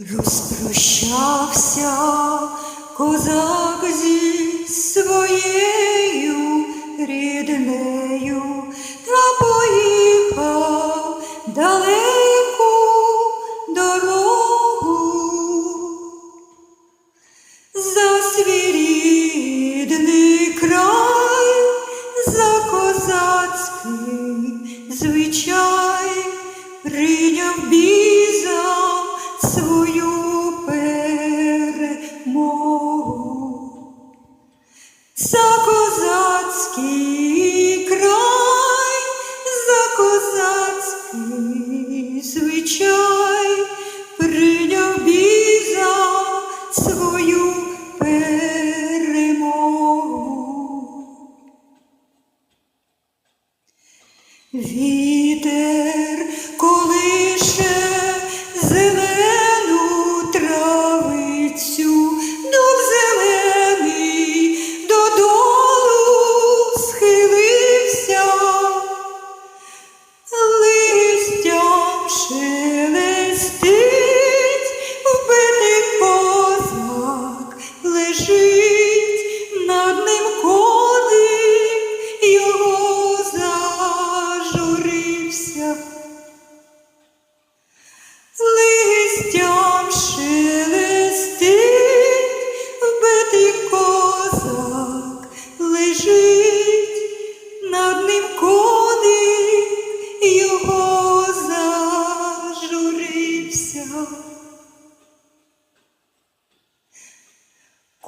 Розпрощався козак зі своєю ріднею та поїхав далеку дорогу за свій рідний край, за козацький звичай прийняв бій свою перемогу. За козацький край, за козацький звичай прийняв бій за свою перемогу. Вітер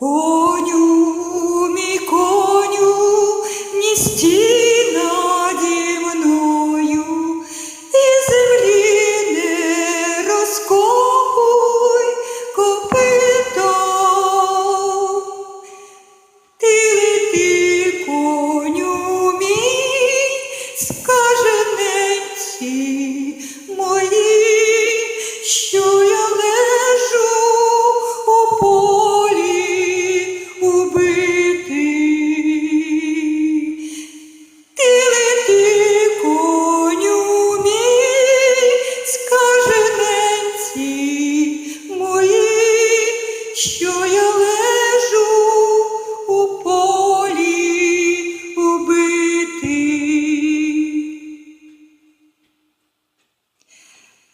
Ooh.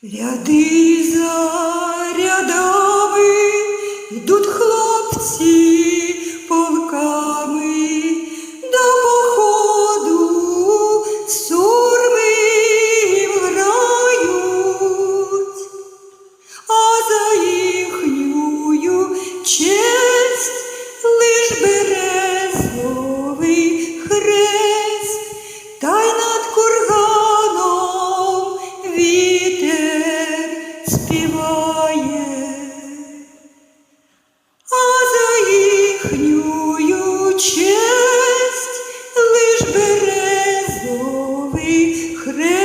Ряды. Holy